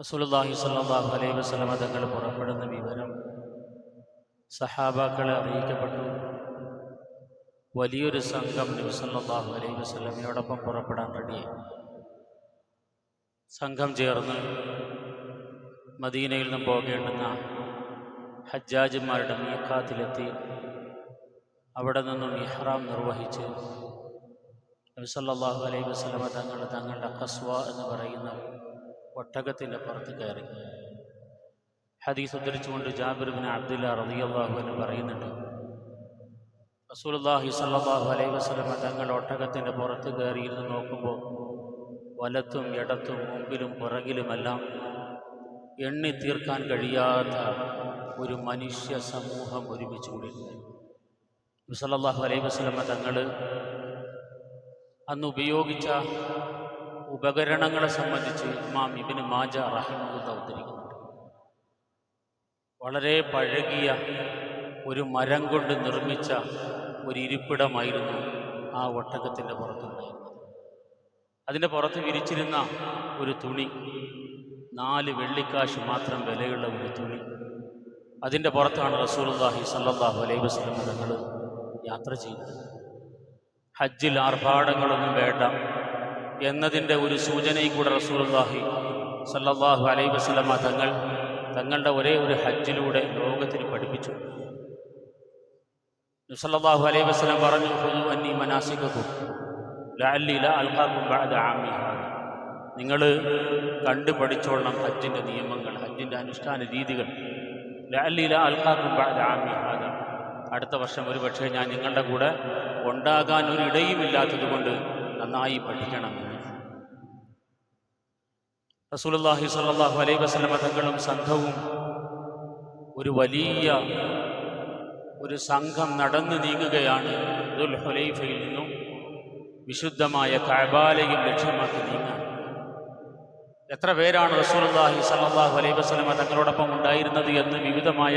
റസൂലുള്ളാഹി സ്വല്ലല്ലാഹു അലൈഹി വസല്ലമ തങ്ങൾ പുറപ്പെടുന്ന വിവരം സഹാബാക്കളെ അറിയിക്കപ്പെട്ടു. വലിയൊരു സംഘം നബി സല്ലല്ലാഹു അലൈഹി വസല്ലമയോടൊപ്പം പുറപ്പെടാൻ റെഡിയായി സംഘം ചേർന്ന് മദീനയിൽ നിന്നും പോകേണ്ടുന്ന ഹജ്ജാജിമാരുടെ മീഖാത്തിലെത്തി അവിടെ നിന്നും ഇഹ്റാം നിർവഹിച്ച് നബി സല്ലല്ലാഹു അലൈഹി വസല്ലമ തങ്ങൾ തങ്ങളുടെ കസ്വ എന്ന് പറയുന്ന ഒട്ടകത്തിന്റെ പുറത്ത് കയറി. ഹദീസ് ഉദ്ധരിച്ചുകൊണ്ട് ജാബിർ ബിൻ അബ്ദുല്ല റളിയല്ലാഹു എന്ന് പറയുന്നുണ്ട് റസൂലുള്ളാഹി സല്ലാഹു അലൈഹി വസ്ലമ തങ്ങൾ ഒട്ടകത്തിന്റെ പുറത്ത് കയറിയിരുന്ന് നോക്കുമ്പോൾ വലത്തും ഇടത്തും മുമ്പിലും പുറകിലുമെല്ലാം എണ്ണി തീർക്കാൻ കഴിയാത്ത ഒരു മനുഷ്യ സമൂഹം ഒരുമിച്ച് കൂടിയിട്ടുണ്ട്. സല്ലാഹു അലൈഹി വസ്ലമ തങ്ങൾ അന്ന് ഉപയോഗിച്ച ഉപകരണങ്ങളെ സംബന്ധിച്ച് ഇമാം ഇബിന് മാജ റഹിമുദ്ദ ഉദ്ധരിക്കുന്നുണ്ട്. വളരെ പഴകിയ ഒരു മരം കൊണ്ട് നിർമ്മിച്ച ഒരു ഇരിപ്പിടമായിരുന്നു ആ ഒട്ടകത്തിന്റെ പുറത്തുണ്ടായിരുന്നത്. അതിന്റെ പുറത്ത് വിരിച്ചിരുന്ന ഒരു തുണി നാല് വെള്ളിക്കാശ് മാത്രം വിലയുള്ള ഒരു തുണി. അതിന്റെ പുറത്താണ് റസൂലുള്ളാഹി സല്ലാഹു അലൈഹി വസ്ലം തങ്ങൾ യാത്ര ചെയ്തത്. ഹജ്ജിൽ ആർഭാടങ്ങളൊന്നും വേണ്ട എന്നതിന്റെ ഒരു സൂചനയും കൂടെ റസൂലുള്ളാഹി സല്ലാഹു അലൈ വസ്ലമ തങ്ങൾ തങ്ങളുടെ ഒരേ ഒരു ഹജ്ജിലൂടെ ലോകത്തിന് പഠിപ്പിച്ചു. സല്ലാഹു അലൈ വസ്ലം പറഞ്ഞു ഹുദു അന്നി മനാസിക്കും നിങ്ങൾ കണ്ടു പഠിച്ചോളണം ഹജ്ജിന്റെ നിയമങ്ങൾ ഹജ്ജിന്റെ അനുഷ്ഠാന രീതികൾ. ലാലില അൽഹാക്കും ആമി. അടുത്ത വർഷം ഒരു പക്ഷേ ഞാൻ നിങ്ങളുടെ കൂടെ ഉണ്ടാകാൻ ഒരു ഇടയുമില്ലാത്തതുകൊണ്ട് നന്നായി പഠിക്കണമെന്ന് റസൂലുള്ളാഹി സ്വല്ലല്ലാഹു അലൈഹി വസല്ലമ തങ്ങളും സംഘവും ഒരു വലിയ ഒരു സംഘം നടന്നു നീങ്ങുകയാണ് ദുൽ ഹുലൈഫയിൽ നിന്നും വിശുദ്ധമായ കഴബാലയും ലക്ഷ്യമാക്കി നീങ്ങാൻ. എത്ര പേരാണ് റസൂലുള്ളാഹി സ്വല്ലല്ലാഹു അലൈഹി വസല്ലമ തങ്ങളോടൊപ്പം ഉണ്ടായിരുന്നത് എന്ന് വിവിധമായ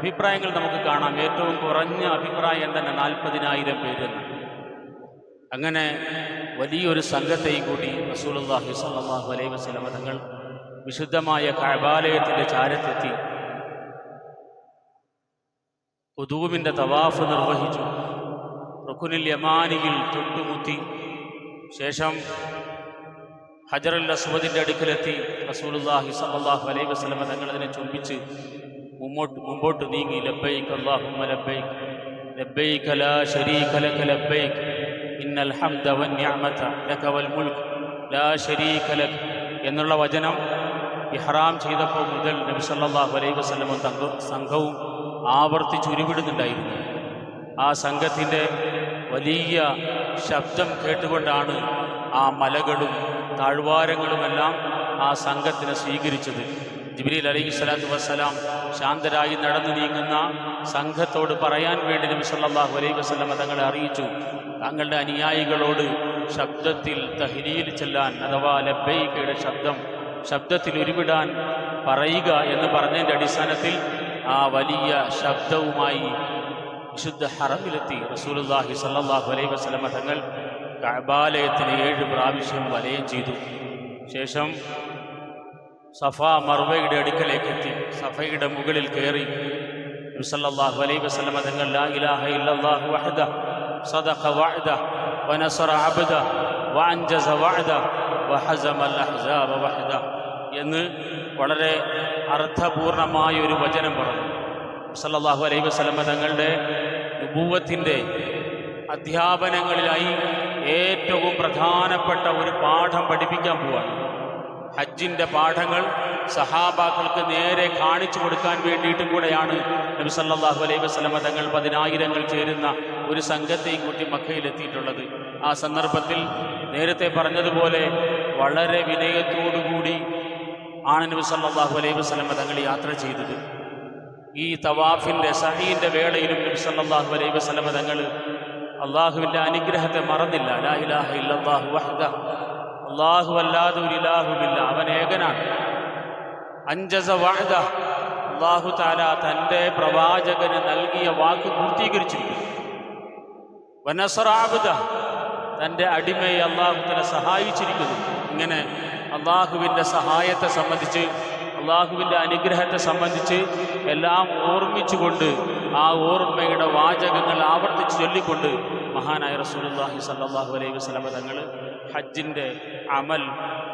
അഭിപ്രായങ്ങൾ നമുക്ക് കാണാം. ഏറ്റവും കുറഞ്ഞ അഭിപ്രായം തന്നെ നാൽപ്പതിനായിരം പേരെന്ന്. അങ്ങനെ വലിയൊരു സംഘത്തെയും കൂടി റസൂലുള്ളാഹി സ്വല്ലല്ലാഹു അലൈഹി വസ്ലമ തങ്ങൾ വിശുദ്ധമായ കഅബാലയത്തിന്റെ ചാരത്തെത്തി. കുതൂബിന്റെ തവാഫ് നിർവഹിച്ചു. റുക്കുനിൽ യമാനിയിൽ തൊട്ടുമുത്തി. ശേഷം ഹജറുൽ അസ്വദിന്റെ അടുക്കലെത്തി. റസൂലുള്ളാഹി സ്വല്ലല്ലാഹു അലൈഹി വസ്ലമ തങ്ങൾ അതിനെ ചുംബിച്ച് മുമ്പോട്ട് മുമ്പോട്ട് നീങ്ങി. ലബ്ബൈക് അല്ലാഹുമ്മ ലബ്ബൈക്. ലബ്ബൈക ലാ ലക ഇന്നൽ ഹംദ വന്നിഅമത ലക വൽ മുൽക്ക് ലാ ശരീക ലക് എന്നുള്ള വചനം ഇഹ്റാം ചെയ്തപ്പോൾ മുതൽ നബി സല്ലല്ലാഹു അലൈഹി വസ്ലമും തങ്ക സംഘവും ആവർത്തിച്ച് ഉരുവിടുന്നുണ്ടായിരുന്നു. ആ സംഘത്തിന്റെ വലിയ ശബ്ദം കേട്ടുകൊണ്ടാണ് ആ മലകളും താഴ്വാരങ്ങളുമെല്ലാം ആ സംഘത്തിനെ സ്വീകരിച്ചത്. ജിബ്രീൽ അലൈഹി സ്വലാത്തു വസ്സലാം ശാന്തരായി നടന്നു നീങ്ങുന്ന സംഘത്തോട് പറയാൻ വേണ്ടി നബി സല്ലല്ലാഹു അലൈഹി വസല്ലമ തങ്ങളെ അറിയിച്ചു. തങ്ങളുടെ അനുയായികളോട് ശബ്ദത്തിൽ തഹ്ലീൽ ചെല്ലാൻ അഥവാ ലബ്ബൈക്കയുടെ ശബ്ദം ശബ്ദത്തിൽ ഉരുവിടാൻ പറയുക എന്ന് പറഞ്ഞതിന്റെ അടിസ്ഥാനത്തിൽ ആ വലിയ ശബ്ദവുമായി വിശുദ്ധ ഹറമിലെത്തി റസൂലുള്ളാഹി സല്ലാഹു അലൈഹി വസല്ലമ തങ്ങൾ കബാലയത്തിന് ഏഴ് പ്രാവശ്യം വലയം ചെയ്തു. ശേഷം സഫാ മർവയുടെ അടുക്കലേക്ക് എത്തി. സഫയുടെ മുകളിൽ കയറി. സല്ലല്ലാഹു അലൈഹി വസല്ലം തങ്ങൾ ലാ ഇലാഹ ഇല്ലല്ലാഹു വഹദ സദഖ വഅദ വനസറ അബ്ദ വഅൻജസ വഅദ വഹസമ അൽഅഹ്സാബ വഹദ എന്ന് വളരെ അർത്ഥപൂർണമായ ഒരു വചനം പറഞ്ഞു. സല്ലല്ലാഹു അലൈഹി വസല്ലം തങ്ങളുടെ നുബൂവത്തിന്റെ അധ്യാപനങ്ങളിലായി ഏറ്റവും പ്രധാനപ്പെട്ട ഒരു പാഠം പഠിപ്പിക്കാൻ പോവുകയാണ് ഹജ്ജിന്റെ പാഠങ്ങൾ സഹാബാക്കൾക്ക് നേരെ കാണിച്ചു കൊടുക്കാൻ വേണ്ടിയിട്ടും കൂടെയാണ് നബി സല്ലല്ലാഹു അലൈഹി വസല്ലമ തങ്ങൾ പതിനായിരങ്ങൾ ചേരുന്ന ഒരു സംഘത്തെയും കൂട്ടി മക്കയിലെത്തിയിട്ടുള്ളത്. ആ സന്ദർഭത്തിൽ നേരത്തെ പറഞ്ഞതുപോലെ വളരെ വിനയത്തോടുകൂടി ആണ് നബി സല്ലല്ലാഹു അലൈഹി വസല്ലമ തങ്ങൾ യാത്ര ചെയ്തത്. ഈ തവാഫിന്റെ സഹീന്റെ വേളയിലും നബി സല്ലല്ലാഹു അലൈഹി വസല്ലമ തങ്ങൾ അള്ളാഹുവിന്റെ അനുഗ്രഹത്തെ മറന്നില്ല. ലാ ഇലാഹ ഇല്ലല്ലാഹു വഹ്ദ അള്ളാഹു അല്ലാതെ ഒരു അവൻ ഏകനാണ്. അഞ്ചസ വാഴ്ത അള്ളാഹു താല തന്റെ പ്രവാചകന് നൽകിയ വാക്ക് പൂർത്തീകരിച്ചിരിക്കുന്നു. വനസറാബുദ തന്റെ അടിമയെ അള്ളാഹു തല സഹായിച്ചിരിക്കുന്നു. ഇങ്ങനെ അള്ളാഹുവിന്റെ സഹായത്തെ സംബന്ധിച്ച് അള്ളാഹുവിന്റെ അനുഗ്രഹത്തെ സംബന്ധിച്ച് എല്ലാം ഓർമ്മിച്ചുകൊണ്ട് ആ ഓർമ്മയുടെ വാചകങ്ങൾ ആവർത്തിച്ച് ചൊല്ലിക്കൊണ്ട് മഹാനായ റസൂലുള്ളാഹി സല്ലല്ലാഹു അലൈഹി വസല്ലം തങ്ങൾ ഹജ്ജിന്റെ അമൽ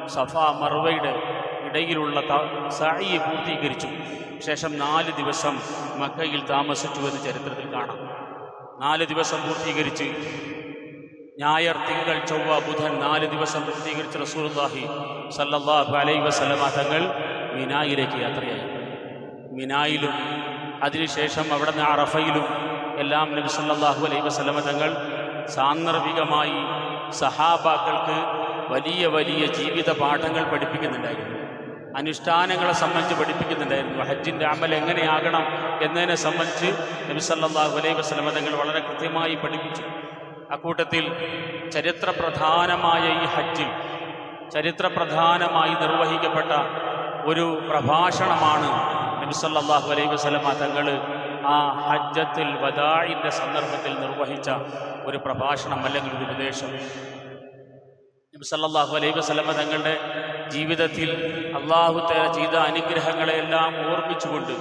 സഫ മർവയുടെ ഇടയിലുള്ള സായി പൂർത്തീകരിച്ചു. ശേഷം നാല് ദിവസം മക്കയിൽ താമസിച്ചു എന്ന് ചരിത്രത്തിൽ കാണാം. നാല് ദിവസം പൂർത്തീകരിച്ച് ഞായർ തിങ്കൾ ചൊവ്വ ബുധൻ നാല് ദിവസം പൂർത്തീകരിച്ച റസൂലുള്ളാഹി സല്ലാഹു അലൈഹി വസല്ലമ തങ്ങൾ മിനായിലേക്ക് യാത്രയായി. മിനായിലും അതിനുശേഷം അവിടെ നിന്ന് അറഫയിലും എല്ലാം നബി സല്ലാഹു അലൈഹി വസല്ലമ തങ്ങൾ സാന്ദർഭികമായി സഹാബാക്കൾക്ക് വലിയ വലിയ ജീവിത പാഠങ്ങൾ പഠിപ്പിക്കുന്നുണ്ടായിരുന്നു. അനുഷ്ഠാനങ്ങളെ സംബന്ധിച്ച് പഠിപ്പിക്കുന്നുണ്ടായിരുന്നു. ഹജ്ജിന്റെ അമൽ എങ്ങനെയാകണം എന്നതിനെ സംബന്ധിച്ച് നബി സല്ലല്ലാഹു അലൈഹി വസല്ലമ തങ്ങൾ വളരെ കൃത്യമായി പഠിപ്പിച്ചു. അക്കൂട്ടത്തിൽ ചരിത്രപ്രധാനമായ ഈ ഹജ്ജിൽ ചരിത്രപ്രധാനമായി നിർവഹിക്കപ്പെട്ട ഒരു പ്രഭാഷണമാണ് നബി സല്ലല്ലാഹു അലൈഹി വസല്ലമ തങ്ങൾ ആ ഹജ്ജത്തിൽ വദായിന്റെ സന്ദർഭത്തിൽ നിർവഹിച്ച ഒരു പ്രഭാഷണം അല്ലെങ്കിൽ ഒരു ഉപദേശം. സല്ലല്ലാഹു അലൈഹി വസല്ലമ തങ്ങളുടെ ജീവിതത്തിൽ അള്ളാഹു തേര ചെയ്ത അനുഗ്രഹങ്ങളെല്ലാം ഓർമ്മിച്ചുകൊണ്ട്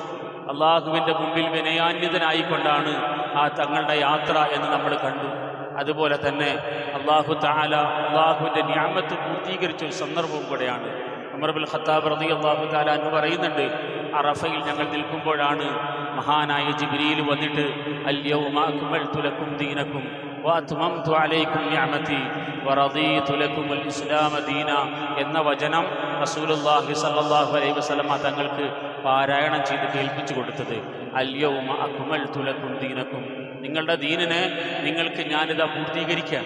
അള്ളാഹുവിന്റെ മുമ്പിൽ വിനയാന്വിതനായിക്കൊണ്ടാണ് ആ തങ്ങളുടെ യാത്ര എന്ന് നമ്മൾ കണ്ടു. അതുപോലെ തന്നെ അള്ളാഹു താല അള്ളാഹുവിന്റെ ന്യാമത്ത് പൂർത്തീകരിച്ച ഒരു സന്ദർഭവും കൂടെയാണ്. അമർബുൽ ഖത്താബ് റതി അള്ളാഹു താല എന്ന് പറയുന്നുണ്ട് അറഫയിൽ ഞങ്ങൾ നിൽക്കുമ്പോഴാണ് മഹാനായ ജിബിരിയിൽ വന്നിട്ട് അല്യവും ദീനക്കും വാത്മംതു അലൈക്കും നിഅമതി വറദീതു ലക്കുമുൽ ഇസ്ലാമ ദീന എന്ന വചനം റസൂലുള്ളാഹി സ്വല്ലല്ലാഹു അലൈഹി വസല്ലമ തങ്ങൾക്ക് പാരായണം ചെയ്ത് കേൾപ്പിച്ചു കൊടുത്തത്. യൗമ അക്മൽതു ലക്കും ദീനക്കും. നിങ്ങളുടെ ദീനിനെ നിങ്ങൾക്ക് ഞാനിതാ പൂർത്തീകരിക്കാം.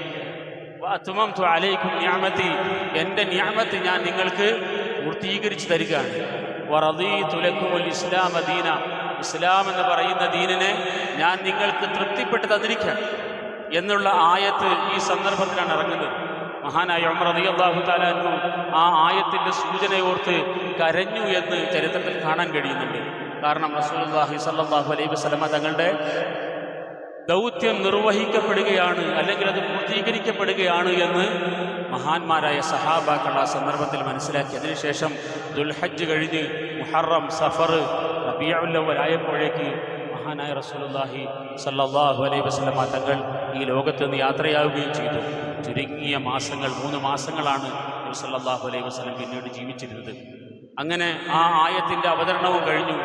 വാത്മംതു അലൈക്കും നിഅമതി എന്റെ നിഅമത്ത് ഞാൻ നിങ്ങൾക്ക് പൂർത്തീകരിച്ചു തരികയാണ്. വറദീതു ലക്കുമുൽ ഇസ്ലാമ ദീന. ഇസ്ലാം എന്ന് പറയുന്ന ദീനിനെ ഞാൻ നിങ്ങൾക്ക് തൃപ്തിപ്പെട്ട് തന്നിരിക്കാം. എന്നുള്ള ആയത്ത് ഈ സന്ദർഭത്തിലാണ് ഇറങ്ങുന്നത്. മഹാനായ ഉമർ റളിയല്ലാഹു അള്ളാഹു താലാനു ആ ആയത്തിന്റെ സൂചനയോർത്ത് കരഞ്ഞു എന്ന് ചരിത്രത്തിൽ കാണാൻ കഴിയുന്നുണ്ട്. കാരണം റസൂലുള്ളാഹി സല്ലാഹു അലൈഹി വസ്ലമ തങ്ങളുടെ ദൗത്യം നിർവഹിക്കപ്പെടുകയാണ് അല്ലെങ്കിൽ അത് പൂർത്തീകരിക്കപ്പെടുകയാണ് എന്ന് മഹാന്മാരായ സഹാബാക്കൾ ആ സന്ദർഭത്തിൽ മനസ്സിലാക്കി അതിനുശേഷം ദുൽഹജ്ജ് കഴിഞ്ഞ് മുഹറം സഫർ റബിയുല്ലവലായപ്പോഴേക്ക് മഹാനായ റസൂലുള്ളാഹി സല്ലാഹു അലൈഹി വസ്ലമ തങ്ങൾ ഈ ലോകത്ത് നിന്ന് യാത്രയാവുകയും ചെയ്തു. ചുരുങ്ങിയ മാസങ്ങൾ മൂന്ന് മാസങ്ങളാണ് നബി സല്ലല്ലാഹു അലൈഹി വസല്ലം പിന്നീട് ജീവിച്ചിരുന്നത്. അങ്ങനെ ആ ആയത്തിന്റെ അവതരണവും കഴിഞ്ഞു.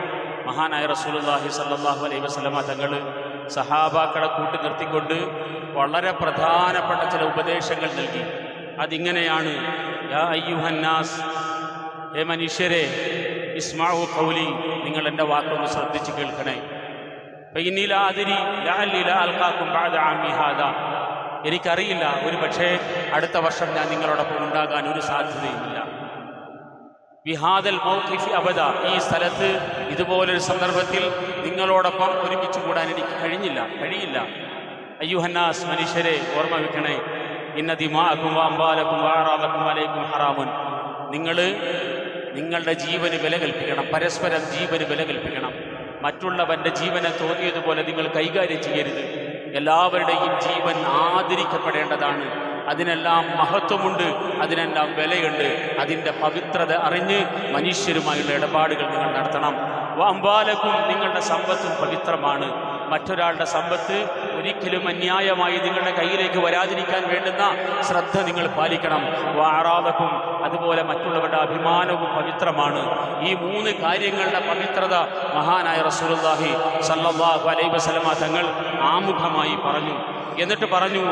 മഹാനായ റസൂലുള്ളാഹി സല്ലാഹു അലൈഹി വസ്ലമ തങ്ങൾ സഹാബാക്കളെ കൂട്ടി നിർത്തിക്കൊണ്ട് വളരെ പ്രധാനപ്പെട്ട ചില ഉപദേശങ്ങൾ നൽകി. അതിങ്ങനെയാണ് യാ അയ്യുഹന്നാസ് ഹേ മനുഷ്യരെ ഇസ്മാഉ കൗലി നിങ്ങൾ എന്റെ വാക്കൊന്ന് ശ്രദ്ധിച്ച് കേൾക്കണേ. ഫൈനിലാതിരി ലാലില അൽക്കാക്കും ബാദ ആമി ഹാദ. എനിക്കറിയില്ല ഒരു പക്ഷേ അടുത്ത വർഷം ഞാൻ നിങ്ങളോടൊപ്പം ഉണ്ടാകാൻ ഒരു സാധ്യതയുമില്ല. വിഹാദൽ മൗഖിഫി അബദ. ഈ സ്ഥലത്ത് ഇതുപോലൊരു സന്ദർഭത്തിൽ നിങ്ങളോടൊപ്പം ഒരുമിച്ച് കൂടാൻ എനിക്ക് കഴിഞ്ഞില്ല കഴിയില്ല. അയ്യുഹന്നാസ് മനുഷ്യരെ ഓർമ്മ വെക്കണേ. ഇന്ന ദിമാക്കും വാമ്പാലക്കും വാറാലക്കും അലൈക്കും ഹറാമുൻ. നിങ്ങൾ നിങ്ങളുടെ ജീവന് വില കൽപ്പിക്കണം പരസ്പരം ജീവന് വില കൽപ്പിക്കണം മറ്റുള്ളവന്റെ ജീവനെ തോന്നിയതുപോലെ നിങ്ങൾ കൈകാര്യം ചെയ്യരുത്. എല്ലാവരുടെയും ജീവൻ ആദരിക്കപ്പെടേണ്ടതാണ്. അതിനെല്ലാം മഹത്വമുണ്ട് അതിനെല്ലാം വിലയുണ്ട്. അതിന്റെ പവിത്രത അറിഞ്ഞ് മനുഷ്യരുമായുള്ള ഇടപാടുകൾ നിങ്ങൾ നടത്തണം. അമ്പാലക്കും നിങ്ങളുടെ സമ്പത്തും പവിത്രമാണ്. മറ്റൊരാളുടെ സമ്പത്ത് ഒരിക്കലും അന്യായമായി നിങ്ങളുടെ കയ്യിലേക്ക് വരാതിരിക്കാൻ വേണ്ടുന്ന ശ്രദ്ധ നിങ്ങൾ പാലിക്കണം. വാറാതക്കും അതുപോലെ മറ്റുള്ളവരുടെ അഭിമാനവും പവിത്രമാണ്. ഈ മൂന്ന് കാര്യങ്ങളുടെ പവിത്രത മഹാനായ റസൂലുള്ളാഹി സല്ലല്ലാഹു അലൈഹി വസല്ലമ തങ്ങൾ ആമുഖമായി പറഞ്ഞു. എന്നിട്ട് പറഞ്ഞു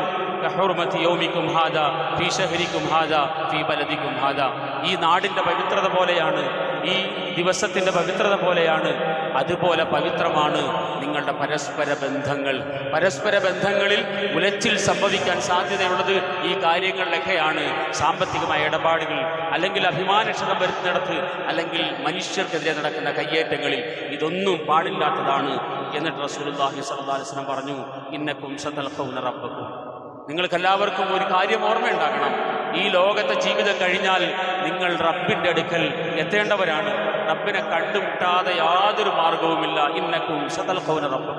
കഹുർമത്തി യൗമിക്കും ഹാദ ഫീ ഷഹരിക്കും ഹാദ ഫീ ബലദിക്കും ഹാദ. ഈ നാടിന്റെ പവിത്രത പോലെയാണ്. ഈ ദിവസത്തിന്റെ പവിത്രത പോലെയാണ്. അതുപോലെ പവിത്രമാണ് നിങ്ങളുടെ പരസ്പര ബന്ധങ്ങൾ. പരസ്പര ബന്ധങ്ങളിൽ ഉലച്ചിൽ സംഭവിക്കാൻ സാധ്യതയുള്ളത് ഈ കാര്യങ്ങളിലൊക്കെയാണ്. സാമ്പത്തികമായ ഇടപാടുകൾ അല്ലെങ്കിൽ അഭിമാനക്ഷതം വരുന്നിടത്ത് അല്ലെങ്കിൽ മനുഷ്യർക്കെതിരെ നടക്കുന്ന കയ്യേറ്റങ്ങളിൽ. ഇതൊന്നും പാടില്ലാത്തതാണ് എന്നിട്ട് അലൈഹി വസല്ലം പറഞ്ഞു ഇന്നക്കും സതൽഖൗന റബ്ബക്കും. നിങ്ങൾക്കെല്ലാവർക്കും ഒരു കാര്യം ഓർമ്മയുണ്ടാകണം. ഈ ലോകത്തെ ജീവിതം കഴിഞ്ഞാൽ നിങ്ങൾ റബ്ബിന്റെ അടുക്കൽ എത്തേണ്ടവരാണ്. റബ്ബിനെ കണ്ടുമുട്ടാതെ യാതൊരു മാർഗവുമില്ല. ഇന്നക്കും സതൽഖൗന റബ്ബ്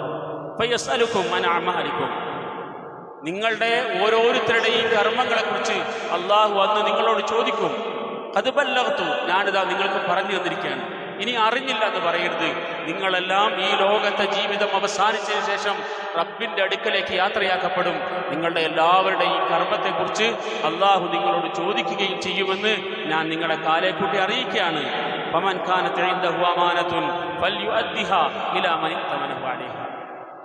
ഫയസ്അലുക്കും അനാമഹരിക്കും നിങ്ങളുടെ ഓരോരുത്തരുടെയും കർമ്മങ്ങളെക്കുറിച്ച് അള്ളാഹു അന്ന് നിങ്ങളോട് ചോദിക്കും. അത് ബല്ലർത്തു ഞാനിതാ നിങ്ങൾക്ക് പറഞ്ഞു തന്നിരിക്കുകയാണ്. ഇനി അറിഞ്ഞില്ല എന്ന് പറയരുത്. നിങ്ങളെല്ലാം ഈ ലോകത്തെ ജീവിതം അവസാനിച്ചതിന് ശേഷം റബ്ബിന്റെ അടുക്കലേക്ക് യാത്രയാക്കപ്പെടും. നിങ്ങളുടെ എല്ലാവരുടെയും കർമ്മത്തെക്കുറിച്ച് അള്ളാഹു നിങ്ങളോട് ചോദിക്കുകയും ചെയ്യുമെന്ന് ഞാൻ നിങ്ങളെ കാലേക്കൂട്ടി അറിയിക്കുകയാണ്. ഫമൻ അലൈഹ.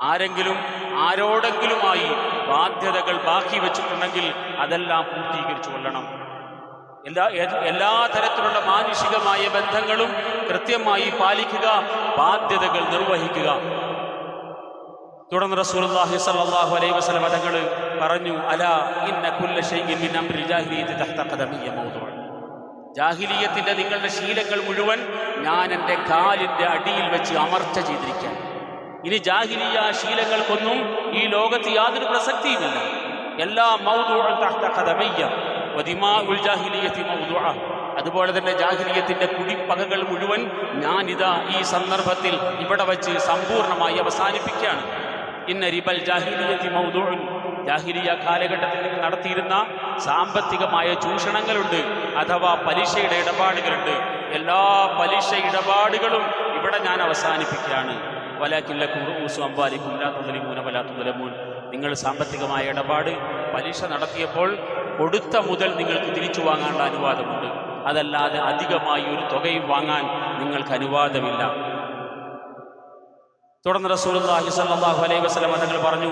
ആരെങ്കിലും ആരോടെങ്കിലുമായി ബാധ്യതകൾ ബാക്കി വെച്ചിട്ടുണ്ടെങ്കിൽ അതെല്ലാം പൂർത്തീകരിച്ചു കൊള്ളണം. എല്ലാ എല്ലാ തരത്തിലുള്ള മാനുഷികമായ ബന്ധങ്ങളും കൃത്യമായി പാലിക്കുക ബാധ്യതകൾ നിർവഹിക്കുക. തുടർന്ന് റസൂലുള്ളാഹി സ്വല്ലല്ലാഹു അലൈഹി വസല്ലം തങ്ങൾ പറഞ്ഞു അല ഇന്ന കുല്ല ഷൈഇൻ മിൻ അംരി ജാഹിലിയത്തി തഹ്ത ഖദമിയ മൗദൂഅ ജാഹിലിയത്തിന്റെ നിങ്ങളുടെ ശീലങ്ങൾ മുഴുവൻ ഞാൻ എന്റെ കാലിന്റെ അടിയിൽ വെച്ച് അമർച്ച ചെയ്തിരിക്കാം ഇനി ജാഹിലിയ ശീലങ്ങൾക്കൊന്നും ഈ ലോകത്ത് യാതൊരു പ്രസക്തിയുമില്ല. എല്ലാ മൗദൂഅൻ തഹ്ത ഖദമിയ അതുപോലെ തന്നെ ജാഹിലിയത്തിന്റെ കുടിപ്പകകൾ മുഴുവൻ ഞാനിതാ ഈ സന്ദർഭത്തിൽ ഇവിടെ വച്ച് സമ്പൂർണമായി അവസാനിപ്പിക്കുകയാണ്. ഇന്ന റിബൽ ജാഹിലിയത്തി മൗദൂൻ ജാഹിലിയ കാലഘട്ടത്തിൽ നടത്തിയിരുന്ന സാമ്പത്തികമായ ചൂഷണങ്ങളുണ്ട് അഥവാ പലിശയുടെ ഇടപാടുകളുണ്ട്. എല്ലാ പലിശ ഇടപാടുകളും ഇവിടെ ഞാൻ അവസാനിപ്പിക്കുകയാണ്. വലാക്കില്ല റൂസു അമ്പാലിക്കും ലാത്തുതലിമൂന വലാത്തുതലമൂൻ നിങ്ങൾ സാമ്പത്തികമായ ഇടപാട് പലിശ നടത്തിയപ്പോൾ കൊടുത്ത മുതൽ നിങ്ങൾക്ക് തിരിച്ചു വാങ്ങാനുള്ള അനുവാദമുണ്ട്. അതല്ലാതെ അധികമായി ഒരു തുകയും വാങ്ങാൻ നിങ്ങൾക്ക് അനുവാദമില്ല. തുടർന്ന് റസൂലുള്ളാഹി സ്വല്ലല്ലാഹു അലൈഹി വസല്ലം തങ്ങൾ പറഞ്ഞു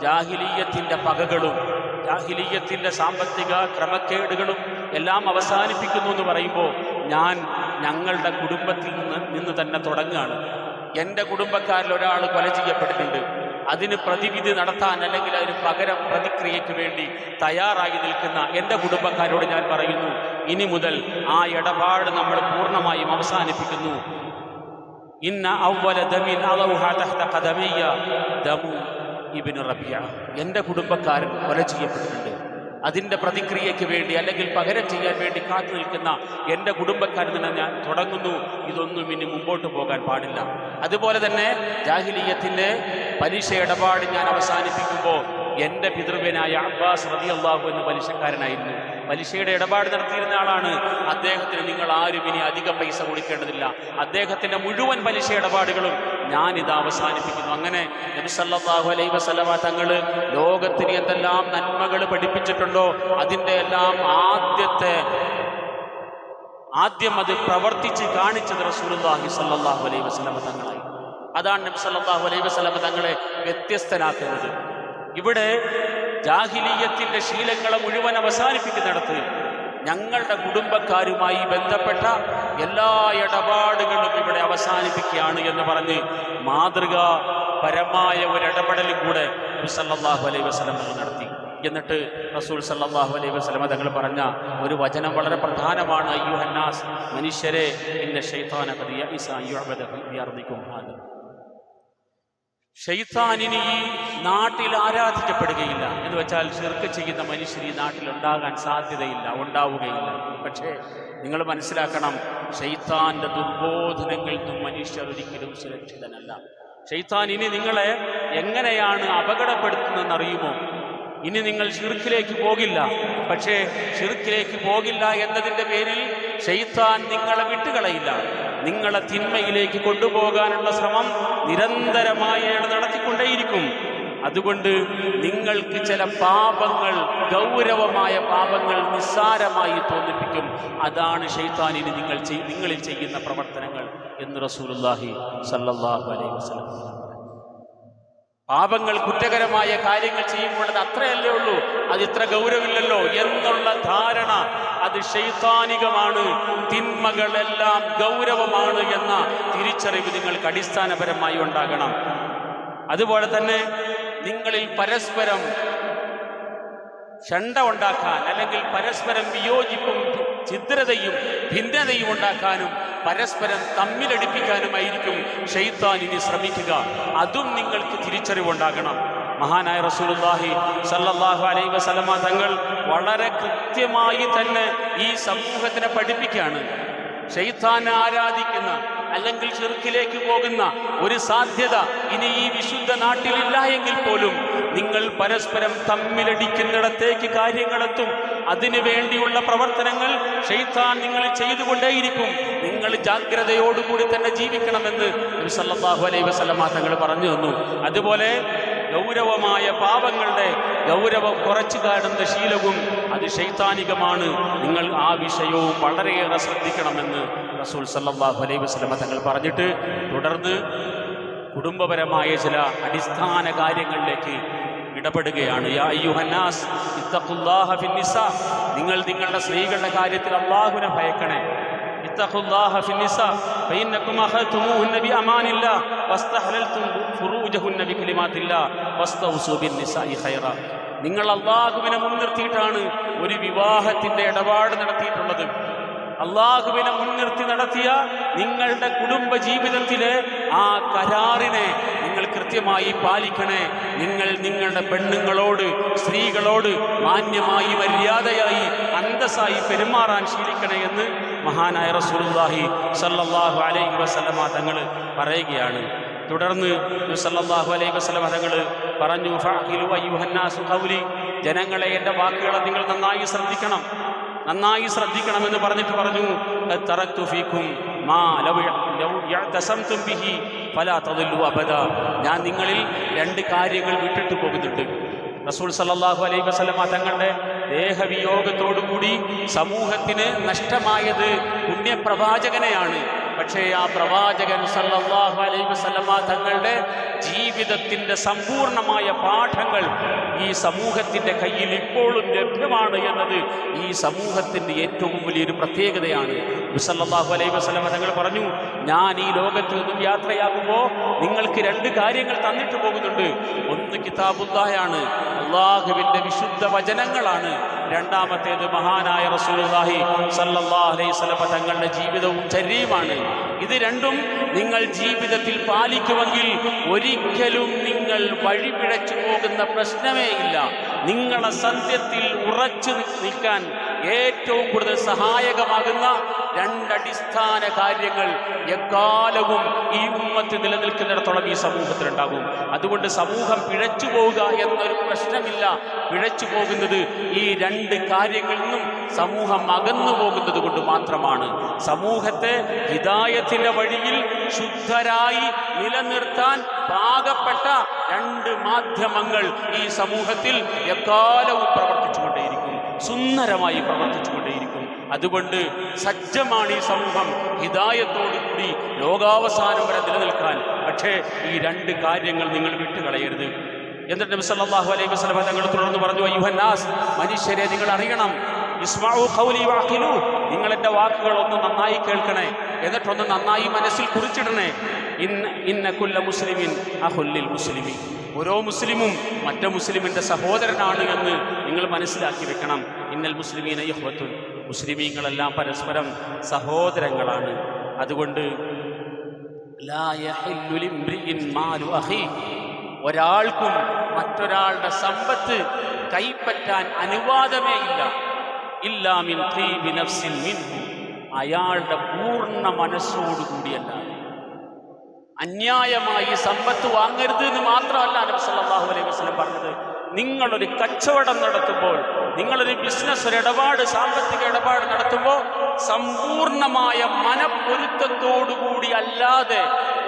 ജാഹിലീയത്തിന്റെ പകകളും ജാഹിലീയത്തിന്റെ സാമ്പത്തിക ക്രമക്കേടുകളും എല്ലാം അവസാനിപ്പിക്കുന്നു എന്ന് പറയുമ്പോൾ ഞാൻ ഞങ്ങളുടെ കുടുംബത്തിൽ നിന്ന് നിന്ന് തന്നെ തുടങ്ങുകയാണ്. എന്റെ കുടുംബക്കാരിൽ ഒരാൾ കൊല ചെയ്യപ്പെട്ടിട്ടുണ്ട്. അതിന് പ്രതിവിധി നടത്താൻ അല്ലെങ്കിൽ അതിന് പകരം പ്രതിക്രിയയ്ക്ക് വേണ്ടി തയ്യാറായി നിൽക്കുന്ന എന്റെ കുടുംബക്കാരോട് ഞാൻ പറയുന്നു ഇനി മുതൽ ആ ഇടപാട് നമ്മൾ പൂർണമായും അവസാനിപ്പിക്കുന്നു. ഇന്ന അവല ദമിൻ എന്റെ കുടുംബക്കാരൻ കൊല ചെയ്യപ്പെട്ടിട്ടുണ്ട്. അതിന്റെ പ്രതിക്രിയയ്ക്ക് വേണ്ടി അല്ലെങ്കിൽ പകരം ചെയ്യാൻ വേണ്ടി കാത്തു നിൽക്കുന്ന എന്റെ കുടുംബക്കാരിൽ നിന്ന് ഞാൻ തുടങ്ങുന്നു. ഇതൊന്നും ഇനി മുമ്പോട്ട് പോകാൻ പാടില്ല. അതുപോലെ തന്നെ ജാഹിലീയത്തിന്റെ പലിശ ഇടപാട് ഞാൻ അവസാനിപ്പിക്കുമ്പോൾ എന്റെ പിതൃവനായ അബ്ബാസ് റതി അള്ളാഹു എന്ന പലിശക്കാരനായിരുന്നു പലിശയുടെ ഇടപാട് നടത്തിയിരുന്ന ആളാണ്. അദ്ദേഹത്തിന് നിങ്ങൾ ആരും ഇനി അധികം പൈസ കൊടുക്കേണ്ടതില്ല. അദ്ദേഹത്തിന്റെ മുഴുവൻ പലിശ ഇടപാടുകളും ഞാൻ ഇത് അവസാനിപ്പിക്കുന്നു. അങ്ങനെ നബിസല്ലാഹു അലൈ അലൈഹി വസല്ലമ തങ്ങൾ ലോകത്തിന് എന്തെല്ലാം നന്മകൾ പഠിപ്പിച്ചിട്ടുണ്ടോ അതിന്റെ എല്ലാം ആദ്യത്തെ ആദ്യം അത് പ്രവർത്തിച്ച് കാണിച്ചത് റസൂലുള്ളാഹി സല്ലാഹു അലൈ വസല്ലമ തങ്ങളായി അതാണ് നബി സല്ലല്ലാഹു അലൈഹി വസല്ലം തങ്ങളെ വ്യത്യസ്തനാക്കുന്നത്. ഇവിടെ ജാഹിലീയത്തിന്റെ ശീലങ്ങളെ മുഴുവൻ അവസാനിപ്പിക്കുന്നിടത്ത് ഞങ്ങളുടെ കുടുംബക്കാരുമായി ബന്ധപ്പെട്ട എല്ലാ ഇടപാടുകളും ഇവിടെ അവസാനിപ്പിക്കുകയാണ് എന്ന് പറഞ്ഞ് മാതൃക പരമായ ഒരു ഇടപെടലും കൂടെ നബി സല്ലല്ലാഹു അലൈഹി തങ്ങൾ നടത്തി. എന്നിട്ട് റസൂൽ സല്ലല്ലാഹു അലൈഹി വസ്ലമ തങ്ങൾ പറഞ്ഞ ഒരു വചനം വളരെ പ്രധാനമാണ്. അയ്യുഹന്നാസ് മനുഷ്യരെ ഇന്ന യഇസ അൻ യുഅബദ ഫീ അർദിക്കും ഹാദ ഷെയ്ത്താനിന് ഈ നാട്ടിൽ ആരാധിക്കപ്പെടുകയില്ല. എന്ന് വെച്ചാൽ ചെറുക്ക് ചെയ്യുന്ന മനുഷ്യർ ഈ നാട്ടിൽ ഉണ്ടാകാൻ സാധ്യതയില്ല ഉണ്ടാവുകയില്ല. പക്ഷേ നിങ്ങൾ മനസ്സിലാക്കണം ഷെയ്ത്താന്റെ ദുർബോധനങ്ങളിൽ നിന്നും മനുഷ്യർ ഒരിക്കലും സുരക്ഷിതനല്ല. ഷെയ്ത്താൻ ഇനി നിങ്ങളെ എങ്ങനെയാണ് അപകടപ്പെടുത്തുന്നതെന്ന് അറിയുമോ ഇനി നിങ്ങൾ ഷിർക്കിലേക്ക് പോകില്ല. പക്ഷേ ഷിർക്കിലേക്ക് പോകില്ല എന്നതിന്റെ പേരിൽ ഷെയ്ത്താൻ നിങ്ങളെ വിട്ടുകളയില്ല. നിങ്ങളെ തിന്മയിലേക്ക് കൊണ്ടുപോകാനുള്ള ശ്രമം നിരന്തരമായി അയാൾ നടത്തിക്കൊണ്ടേയിരിക്കും. അതുകൊണ്ട് നിങ്ങൾക്ക് ചില പാപങ്ങൾ ഗൗരവമായ പാപങ്ങൾ നിസ്സാരമായി തോന്നിപ്പിക്കും. അതാണ് ഷെയ്ത്താനിന് നിങ്ങൾ നിങ്ങളിൽ ചെയ്യുന്ന പ്രവർത്തനങ്ങൾ എന്ന് റസൂലുള്ളാഹി സല്ലാഹു അലൈഹി വസല്ലം പാപങ്ങൾ കുറ്റകരമായ കാര്യങ്ങൾ ചെയ്യുമ്പോൾ അത് അത്രയല്ലേ ഉള്ളൂ. അത് ഇത്ര ഗൗരവില്ലല്ലോ എന്നുള്ള ധാരണ അത് ശൈത്താനികമാണ്. തിന്മകളെല്ലാം ഗൗരവമാണ് എന്ന തിരിച്ചറിവ് നിങ്ങൾക്ക് അടിസ്ഥാനപരമായി ഉണ്ടാകണം. അതുപോലെ തന്നെ നിങ്ങളിൽ പരസ്പരം ഷണ്ട ഉണ്ടാക്കാൻ അല്ലെങ്കിൽ പരസ്പരം വിയോജിപ്പും ഛിദ്രതയും ഭിന്നതയും ഉണ്ടാക്കാനും പരസ്പരം തമ്മിലടിപ്പിക്കാനുമായിരിക്കും ഷെയ്ത്താൻ ഇനി ശ്രമിക്കുക. അതും നിങ്ങൾക്ക് തിരിച്ചറിവുണ്ടാകണം. മഹാനായ റസൂലുള്ളാഹി സല്ലല്ലാഹു അലൈഹി വസല്ലമ തങ്ങൾ വളരെ കൃത്യമായി തന്നെ ഈ സമൂഹത്തിനെ പഠിപ്പിക്കുകയാണ്. ഷെയ്ത്താനെ ആരാധിക്കുന്ന അല്ലെങ്കിൽ ചെറുക്കിലേക്ക് പോകുന്ന ഒരു സാധ്യത ഇനി ഈ വിശുദ്ധ നാട്ടിലില്ല എങ്കിൽ പോലും നിങ്ങൾ പരസ്പരം തമ്മിലടിക്കുന്നിടത്തേക്ക് കാര്യങ്ങളെത്തും. അതിനു വേണ്ടിയുള്ള പ്രവർത്തനങ്ങൾ ഷെയ്ത്താൻ നിങ്ങൾ ചെയ്തുകൊണ്ടേയിരിക്കും. നിങ്ങൾ ജാഗ്രതയോടുകൂടി തന്നെ ജീവിക്കണമെന്ന് സല്ലാഹു അലൈ അലൈഹി വസല്ലമ തങ്ങൾ പറഞ്ഞു തന്നു. അതുപോലെ ഗൗരവമായ പാപങ്ങളുടെ ഗൗരവം കുറച്ചു കാണുന്ന ശീലവും അത് ശൈത്താനികമാണ്. നിങ്ങൾ ആ വിഷയവും വളരെയേറെ ശ്രദ്ധിക്കണമെന്ന് റസൂൽ സല്ലാഹു അലൈഹി വസ്ലമ തങ്ങൾ പറഞ്ഞിട്ട് തുടർന്ന് കുടുംബപരമായ ചില അടിസ്ഥാന കാര്യങ്ങളിലേക്ക് ഇടപെടുകയാണ്. നിങ്ങൾ നിങ്ങളുടെ സ്ത്രീകളുടെ കാര്യത്തിൽ അള്ളാഹുവിനെ ഭയക്കണേ. നിങ്ങൾ അള്ളാഹുവിനെ മുൻനിർത്തിയിട്ടാണ് ഒരു വിവാഹത്തിന്റെ ഇടപാട് നടത്തിയിട്ടുള്ളത്. അള്ളാഹുവിനെ മുൻനിർത്തി നടത്തിയ നിങ്ങളുടെ കുടുംബ ജീവിതത്തിലെ ആ കരാറിനെ നിങ്ങൾ കൃത്യമായി പാലിക്കണേ. നിങ്ങൾ നിങ്ങളുടെ പെണ്ണുങ്ങളോട് സ്ത്രീകളോട് മാന്യമായി മര്യാദയായി അന്തസ്സായി പെരുമാറാൻ ശീലിക്കണേ എന്ന് മഹാനായ റസൂലുള്ളാഹി സല്ലല്ലാഹു അലൈഹി വസല്ലമ തങ്ങൾ പറയുകയാണ്. തുടർന്ന് സല്ലല്ലാഹു അലൈഹി വസല്ലമ തങ്ങൾ പറഞ്ഞു ഫഅഖിലു അയ്യുഹന്നാസു ഖൗലി. ജനങ്ങളെ എന്റെ വാക്കുകളെ നിങ്ങൾ നന്നായി ശ്രദ്ധിക്കണം. നന്നായി ശ്രദ്ധിക്കണമെന്ന് പറഞ്ഞിട്ട് പറഞ്ഞു. "ഖദ് തറക്തു ഫീക്കും മാ ബിഹി അബദ. ഞാൻ നിങ്ങളിൽ രണ്ട് കാര്യങ്ങൾ വിട്ടിട്ട് പോകുന്നുണ്ട്. റസൂൽ സല്ലാഹു അലൈ വസല്ലമ തങ്ങളുടെ ദേഹവിയോഗത്തോടുകൂടി സമൂഹത്തിന് നഷ്ടമായത് പുണ്യപ്രവാചകനെയാണ്. പക്ഷേ ആ പ്രവാചകൻ സല്ലാഹു അലൈ വസല്ലമ തങ്ങളുടെ ജീവിതത്തിന്റെ സമ്പൂർണമായ പാഠങ്ങൾ ഈ സമൂഹത്തിന്റെ കയ്യിൽ ഇപ്പോഴും ലഭ്യമാണ് എന്നത് ഈ സമൂഹത്തിന്റെ ഏറ്റവും വലിയൊരു പ്രത്യേകതയാണ്. സല്ലാഹു അലൈ അലൈഹി വസല്ലമ തങ്ങൾ പറഞ്ഞു ഞാൻ ഈ ലോകത്ത് നിന്നും യാത്രയാകുമ്പോൾ നിങ്ങൾക്ക് രണ്ട് കാര്യങ്ങൾ തന്നിട്ട് പോകുന്നുണ്ട്. ഒന്ന് കിതാബുല്ലായാണ് അള്ളാഹുവിന്റെ വിശുദ്ധ വചനങ്ങളാണ്. രണ്ടാമത്തേത് മഹാനായ റസൂലുള്ളാഹി സല്ലല്ലാഹു അലൈഹി വസല്ലം തങ്ങളുടെ ജീവിതവും ചര്യയുമാണ് ഇത് രണ്ടും നിങ്ങൾ ജീവിതത്തിൽ പാലിക്കുമെങ്കിൽ ഒരിക്കലും നിങ്ങൾ വഴിപിഴച്ചു പോകുന്ന പ്രശ്നമേ ഇല്ല. നിങ്ങളെ സത്യത്തിൽ ഉറച്ചു നിൽക്കാൻ ഏറ്റവും കൂടുതൽ സഹായകമാകുന്ന രണ്ടടിസ്ഥാന കാര്യങ്ങൾ എക്കാലവും ഈ ഉമ്മത്ത് നിലനിൽക്കുന്നിടത്തോളം ഈ സമൂഹത്തിലുണ്ടാകും. അതുകൊണ്ട് സമൂഹം പിഴച്ചു പോവുക എന്നൊരു പ്രശ്നമില്ല. പിഴച്ചു പോകുന്നത് ഈ രണ്ട് കാര്യങ്ങളിൽ നിന്നും സമൂഹം അകന്നു പോകുന്നത് കൊണ്ട് മാത്രമാണ്. സമൂഹത്തെ ഹിതായത്തിന്റെ വഴിയിൽ ശുദ്ധരായി നിലനിർത്താൻ പാകപ്പെട്ട രണ്ട് മാധ്യമങ്ങൾ ഈ സമൂഹത്തിൽ എക്കാലവും പ്രവർത്തിച്ചുകൊണ്ടേയിരിക്കും. സുന്ദരമായി പ്രവർത്തിച്ചുകൊണ്ടേയിരിക്കും. അതുകൊണ്ട് സജ്ജമാണ് ഈ സമൂഹം. ഹിതായത്തോടുകൂടി ലോകാവസാനം വരെ നിലനിൽക്കാൻ. പക്ഷേ ഈ രണ്ട് കാര്യങ്ങൾ നിങ്ങൾ വിട്ടുകളയരുത്. എന്നിട്ട് നബി സല്ലല്ലാഹു അലൈഹി വസല്ലം തങ്ങൾ തുടർന്ന് പറഞ്ഞു അയ്യുഹന്നാസ് മനുഷ്യരെ നിങ്ങൾ അറിയണം. നിങ്ങൾ എന്റെ വാക്കുകൾ ഒന്ന് നന്നായി കേൾക്കണേ. എന്നിട്ടൊന്ന് നന്നായി മനസ്സിൽ കുറിച്ചിടണേ. ഇന്ന ഇന്ന കുല്ല മുസ്ലിമിൻ അഹുല്ലിൽ മുസ്ലിമി ഓരോ മുസ്ലിമും മറ്റേ മുസ്ലിമിന്റെ സഹോദരനാണ് എന്ന് നിങ്ങൾ മനസ്സിലാക്കി വെക്കണം. ഇന്നൽ മുസ്ലിമീന യഹ്വത്തുൻ മുസ്ലിമീങ്ങളെല്ലാം പരസ്പരം സഹോദരങ്ങളാണ്. അതുകൊണ്ട് ഒരാൾക്കും മറ്റൊരാളുടെ സമ്പത്ത് കൈപ്പറ്റാൻ അനുവാദമേ ഇല്ല. അയാളുടെ പൂർണ മനസ്സോടുകൂടിയല്ല. അന്യായമായി സമ്പത്ത് വാങ്ങരുത് എന്ന് മാത്രമല്ല നബി സല്ലല്ലാഹു അലൈഹി വസല്ലം പറഞ്ഞത്. നിങ്ങളൊരു കച്ചവടം നടത്തുമ്പോൾ നിങ്ങളൊരു ബിസിനസ് ഒരു ഇടപാട് സാമ്പത്തിക ഇടപാട് നടത്തുമ്പോൾ സമ്പൂർണമായ മനപ്പൊരുത്തത്തോടുകൂടി അല്ലാതെ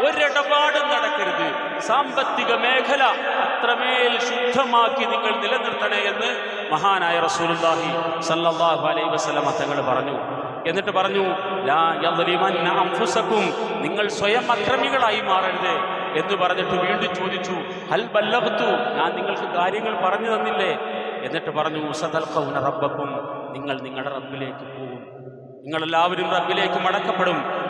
ഒരിടപാടും നടക്കരുത്. സാമ്പത്തിക മേഖല അത്രമേൽ ശുദ്ധമാക്കി നിങ്ങൾ നിലനിർത്തണേ എന്ന് മഹാനായ റസൂലുള്ളാഹി സല്ലല്ലാഹു അലൈഹി വസല്ലം തങ്ങൾ പറഞ്ഞു. എന്നിട്ട് പറഞ്ഞു നിങ്ങൾ സ്വയം അക്രമികളായി മാറരുത്. എന്ന് പറഞ്ഞിട്ട് വീണ്ടും ചോദിച്ചു ഹൽ ബല്ലഹത്തു ഞാൻ നിങ്ങൾക്ക് കാര്യങ്ങൾ പറഞ്ഞു തന്നില്ലേ? എന്നിട്ട് പറഞ്ഞു ഉസതൽഖൗന റബ്ബക്കും നിങ്ങൾ നിങ്ങളുടെ റബ്ബിലേക്ക് പോകും. നിങ്ങളെല്ലാവരും റബ്ബിലേക്ക് മടക്കപ്പെടും.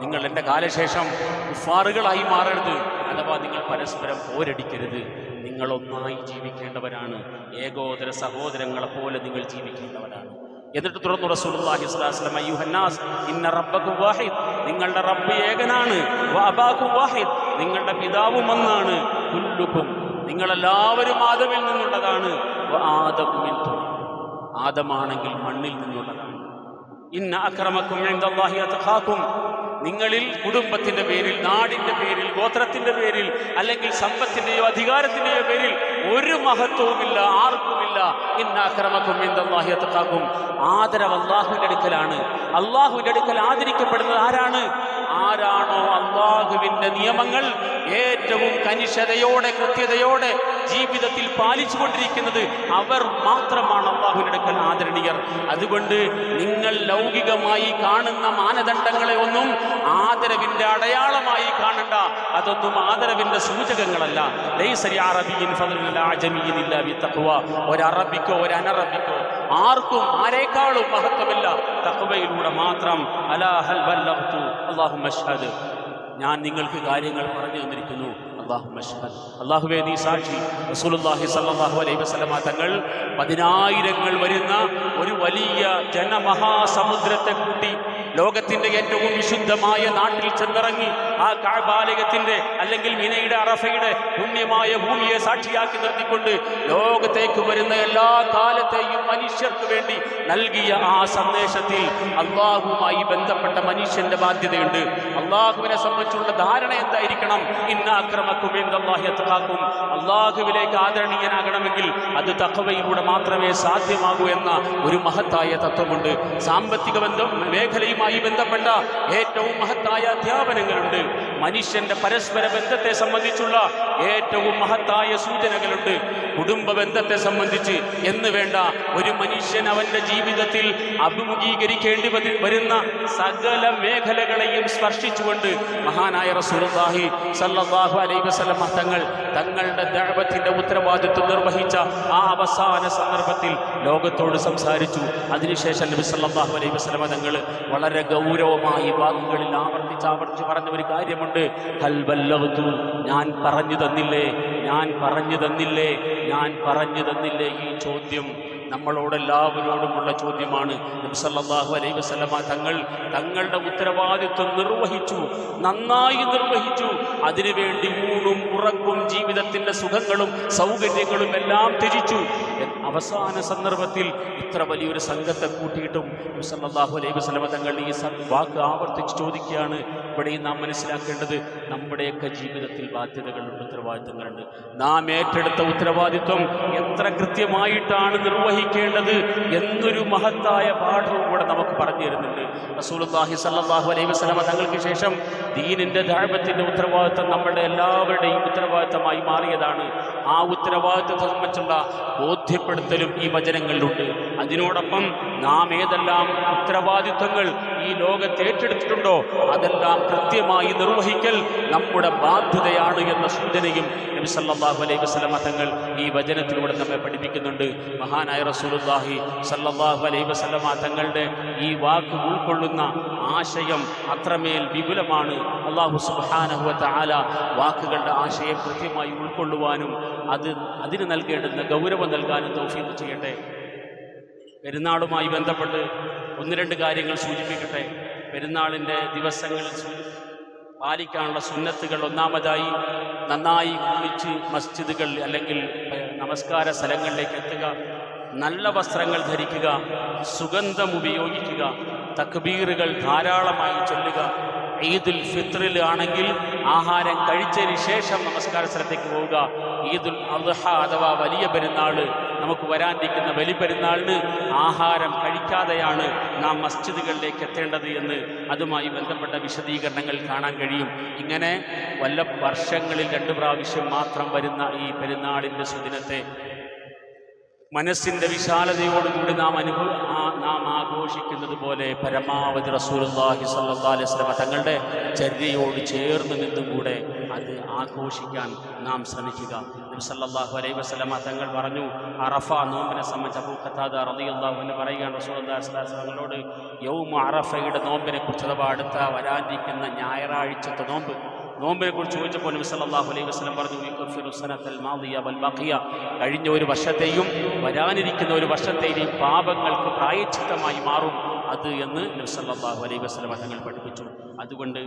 നിങ്ങൾ എന്റെ കാലശേഷം കുഫാറുകളായി മാറരുത്. അഥവാ നിങ്ങൾ പരസ്പരം പോരടിക്കരുത്. നിങ്ങളൊന്നായി ജീവിക്കേണ്ടവരാണ്. ഏകോദര സഹോദരങ്ങളെ പോലെ നിങ്ങൾ ജീവിക്കേണ്ടവരാണ്. എന്നിട്ട് തുറന്നു റസൂലുള്ളാഹി സ്വലാസ്ലം അയ്യുഹന്നാസ് ഇന്ന റബ്ബക്കും വാഹിദ്. നിങ്ങളുടെ റബ്ബ് ഏകനാണ്. വഅബാക്കും വാഹിദ്. നിങ്ങളുടെ പിതാവും ഒന്നാണ്. കുല്ലുക്കും. നിങ്ങളെല്ലാവരും ആദമിൽ നിന്നുള്ളതാണ്. വ ആദമു മിൻ തുറ. ആദമാണെങ്കിൽ മണ്ണിൽ നിന്നുള്ളതാണ്. ഇന്ന അക്രമക്കും അത്ഖാക്കും. നിങ്ങളിൽ കുടുംബത്തിന്റെ പേരിൽ നാടിന്റെ പേരിൽ ഗോത്രത്തിന്റെ പേരിൽ അല്ലെങ്കിൽ സമ്പത്തിന്റെയോ അധികാരത്തിന്റെയോ പേരിൽ ഒരു മഹത്വവുമില്ല ആർക്കുമില്ല. ഇന്നാക്രമക്കും അത്ഖാക്കും ആദരവ് അള്ളാഹുവിന്റെ അടുക്കലാണ്. അള്ളാഹുവിന്റെ അടുക്കൽ ആദരിക്കപ്പെടുന്നത് ആരാണ്? ആരാണോ അള്ളാഹുവിന്റെ നിയമങ്ങൾ ഏറ്റവും കനിഷതയോടെ കൃത്യതയോടെ ജീവിതത്തിൽ പാലിച്ചുകൊണ്ടിരിക്കുന്നത് അവർ മാത്രമാണ് അള്ളാഹുവിന്റെ അടുക്കൽ ആദരണീയർ. അതുകൊണ്ട് നിങ്ങൾ ലൗകികമായി കാണുന്ന മാനദണ്ഡങ്ങളെ ഒന്നും ആദരവിന്റെ അടയാളമായി കാണണ്ട. അതൊന്നും ആദരവിന്റെ സൂചകങ്ങളല്ല. ഒരു അറബിക്കോ ഒരു അനറബിക്കോ ആർക്കും ആരേക്കാളും മഹത്വമില്ല. തഖ്വയിലൂടെ മാത്രം. അലാഹൽ ഹൽ മഷാദ് ഞാൻ നിങ്ങൾക്ക് കാര്യങ്ങൾ പറഞ്ഞു തന്നിരിക്കുന്നു. അള്ളാഹു അള്ളാഹുവേ നീ സാക്ഷി. റസൂലുള്ളാഹി സ്വല്ലല്ലാഹു അലൈഹി വസല്ലമ തങ്ങൾ പതിനായിരങ്ങൾ വരുന്ന ഒരു വലിയ ജനമഹാസമുദ്രത്തെ കൂട്ടി ലോകത്തിന്റെ ഏറ്റവും വിശുദ്ധമായ നാട്ടിൽ ചെന്നിറങ്ങി ആ കാബാലയത്തിന്റെ അല്ലെങ്കിൽ മിനയുടെ അറഫയുടെ പുണ്യമായ ഭൂമിയെ സാക്ഷിയാക്കി നിർത്തിക്കൊണ്ട് ലോകത്തേക്ക് വരുന്ന എല്ലാ കാലത്തെയും മനുഷ്യർക്ക് വേണ്ടി നൽകിയ ആ സന്ദേശത്തിൽ അള്ളാഹുവുമായി ബന്ധപ്പെട്ട മനുഷ്യന്റെ ബാധ്യതയുണ്ട്. അള്ളാഹുവിനെ സംബന്ധിച്ചുള്ള ധാരണ എന്തായിരിക്കണം? ഇന്ന അക്രമക്കും എന്തല്ലാഹിയത്താക്കും അള്ളാഹുവിലേക്ക് ആദരണീയനാകണമെങ്കിൽ അത് തക്കവയിലൂടെ മാത്രമേ സാധ്യമാകൂ എന്ന ഒരു മഹത്തായ തത്വമുണ്ട്. സാമ്പത്തിക ബന്ധം മേഖലയുമായി ബന്ധപ്പെട്ട ഏറ്റവും മഹത്തായ അധ്യാപനങ്ങളുണ്ട്. മനുഷ്യന്റെ പരസ്പര ബന്ധത്തെ സംബന്ധിച്ചുള്ള ഏറ്റവും മഹത്തായ സൂചനകളുണ്ട്. കുടുംബ ബന്ധത്തെ സംബന്ധിച്ച് എന്ന് വേണ്ട ഒരു മനുഷ്യൻ അവന്റെ ജീവിതത്തിൽ അഭിമുഖീകരിക്കേണ്ടി വരു- വരുന്ന സകല മേഖലകളെയും സ്പർശിച്ചുകൊണ്ട് മഹാനായ റസൂലുള്ളാഹി സല്ലാഹു അലൈ വസല്ലം തങ്ങൾ തങ്ങളുടെ ദഅവത്തിന്റെ ഉത്തരവാദിത്വം നിർവഹിച്ച ആ അവസാന സന്ദർഭത്തിൽ ലോകത്തോട് സംസാരിച്ചു. അതിനുശേഷം നബി സല്ലാഹു അലൈഹി വസല്ലം തങ്ങൾ വളരെ ഗൗരവമായി വാക്കുകളിൽ ആവർത്തിച്ച് ആവർത്തിച്ച് പറഞ്ഞ ഒരു കാര്യമുണ്ട്. ഹൽ ബല്ലഗ്തു ഞാൻ പറഞ്ഞു തന്നില്ലേ? ഞാൻ പറഞ്ഞു തന്നില്ലേ? ഞാൻ പറഞ്ഞു തന്നില്ലേ? ഈ ചോദ്യം നമ്മളോടെല്ലാവരോടുമുള്ള ചോദ്യമാണ്. നബി സല്ലല്ലാഹു അലൈഹി വസല്ലമ തങ്ങൾ തങ്ങളുടെ ഉത്തരവാദിത്വം നിർവഹിച്ചു നന്നായി നിർവഹിച്ചു. അതിനുവേണ്ടി ഊണും ഉറക്കും ജീവിതത്തിന്റെ സുഖങ്ങളും സൗകര്യങ്ങളും എല്ലാം ത്യജിച്ചു. അവസാന സന്ദർഭത്തിൽ ഇത്ര വലിയൊരു സംഘത്തെ കൂട്ടിയിട്ടും സല്ലാഹു അലൈബ് അലൈഹി വസല്ലമ തങ്ങൾ ഈ വാക്ക് ആവർത്തിച്ച് ചോദിക്കുകയാണ്. ഇവിടെയും നാം മനസ്സിലാക്കേണ്ടത് നമ്മുടെയൊക്കെ ജീവിതത്തിൽ ബാധ്യതകളുണ്ട് ഉത്തരവാദിത്തങ്ങളുണ്ട്. നാം ഏറ്റെടുത്ത ഉത്തരവാദിത്വം എത്ര കൃത്യമായിട്ടാണ് നിർവഹിക്കേണ്ടത് എന്നൊരു മഹത്തായ പാഠവും കൂടെ നമുക്ക് പറഞ്ഞു തരുന്നുണ്ട്. റസൂലുള്ളാഹി സല്ലാഹു അലൈഹി വസല്ലമ തങ്ങൾക്ക് ശേഷം ദീനിന്റെ ധാർമ്മത്തിന്റെ ഉത്തരവാദിത്വം നമ്മുടെ എല്ലാവരുടെയും ഉത്തരവാദിത്തമായി മാറിയതാണ്. ആ ഉത്തരവാദിത്വത്തെ സംബന്ധിച്ചുള്ള ബോധ്യപ്പെടുത്തലും ഈ വചനങ്ങളിലുണ്ട്. അതിനോടൊപ്പം നാം ഏതെല്ലാം ഉത്തരവാദിത്വങ്ങൾ ഈ ലോകത്ത് ഏറ്റെടുത്തിട്ടുണ്ടോ അതെല്ലാം കൃത്യമായി നിർവഹിക്കൽ നമ്മുടെ ബാധ്യതയാണ് എന്ന സൂചനയും നബി സല്ലാഹു അലൈഹി വസല്ലമ തങ്ങൾ ഈ വചനത്തിലൂടെ നമ്മെ പഠിപ്പിക്കുന്നുണ്ട്. മഹാനായ റസൂലുല്ലാഹി സല്ലാഹു അലൈഹി വസല്ലമ തങ്ങളുടെ ഈ വാക്ക് ഉൾക്കൊള്ളുന്ന ആശയം അത്രമേൽ വിപുലമാണ്. അള്ളാഹു സുബാനഹുവത്ത ആല വാക്കുകളുടെ ആശയം കൃത്യമായി ഉൾക്കൊള്ളുവാനും അത് അതിന് നൽകേണ്ടുന്ന ഗൗരവം നൽകാനും തൗഫീഖ് ചെയ്യട്ടെ. പെരുന്നാളുമായി ബന്ധപ്പെട്ട് ഒന്ന് രണ്ട് കാര്യങ്ങൾ സൂചിപ്പിക്കട്ടെ. പെരുന്നാളിന്റെ ദിവസങ്ങളിൽ പാലിക്കാനുള്ള സുന്നത്തുകൾ ഒന്നാമതായി നന്നായി കുളിച്ച് മസ്ജിദുകൾ അല്ലെങ്കിൽ നമസ്കാര സ്ഥലങ്ങളിലേക്ക് എത്തുക നല്ല വസ്ത്രങ്ങൾ ധരിക്കുക സുഗന്ധം ഉപയോഗിക്കുക തക്ബീറുകൾ ധാരാളമായി ചൊല്ലുക. ഈദുൽ ഫിത്രിൽ ആണെങ്കിൽ ആഹാരം കഴിച്ചതിന് ശേഷം നമസ്കാര സ്ഥലത്തേക്ക് പോവുക. ഈദുൽ അദ്ഹ അഥവാ വലിയ പെരുന്നാൾ നമുക്ക് വരാനിരിക്കുന്ന വലിയ പെരുന്നാളിന് ആഹാരം കഴിക്കാതെയാണ് നാം മസ്ജിദുകളിലേക്ക് എത്തേണ്ടത് എന്ന് അതുമായി ബന്ധപ്പെട്ട വിശദീകരണങ്ങൾ കാണാൻ കഴിയും. ഇങ്ങനെ വല്ല വർഷങ്ങളിൽ രണ്ട് പ്രാവശ്യം മാത്രം വരുന്ന ഈ പെരുന്നാളിന്റെ സുദിനത്തെ മനസ്സിന്റെ വിശാലതയോടുകൂടി നാം അനുഭവ നാം ആഘോഷിക്കുന്നത് പോലെ പരമാവധി റസൂലുള്ളാഹി സ്വല്ലല്ലാഹി അലൈഹി സ്വലമ തങ്ങളുടെ ചര്യയോട് ചേർന്ന് നിന്നുകൂടെ അത് ആഘോഷിക്കാൻ നാം ശ്രമിക്കുക. നബി അലൈ വസ്ലമ തങ്ങൾ പറഞ്ഞു അറഫ നോമ്പിനെ സംബന്ധിച്ച് അബൂ ഖത്താദ റളിയല്ലാഹു അൻഹു പറയുകയാണ് തങ്ങളോട് യൗമ അറഫയുടെ നോമ്പിനെ കുറിച്ച് അഥവാ അടുത്ത വരാനിരിക്കുന്ന ഞായറാഴ്ചത്തെ നോമ്പ്? നോമ്പിനെ കുറിച്ച് ചോദിച്ചപ്പോൾ നബി സല്ലല്ലാഹു അലൈഹി വസല്ലം പറഞ്ഞു കഴിഞ്ഞ ഒരു വർഷത്തെയും വരാനിരിക്കുന്ന ഒരു വർഷത്തെയും പാപങ്ങൾക്ക് പ്രായച്ചിത്തമായി മാറും അത് എന്ന് നബി സല്ലല്ലാഹു അലൈഹി വസല്ലം തങ്ങൾ പഠിപ്പിച്ചു. അതുകൊണ്ട്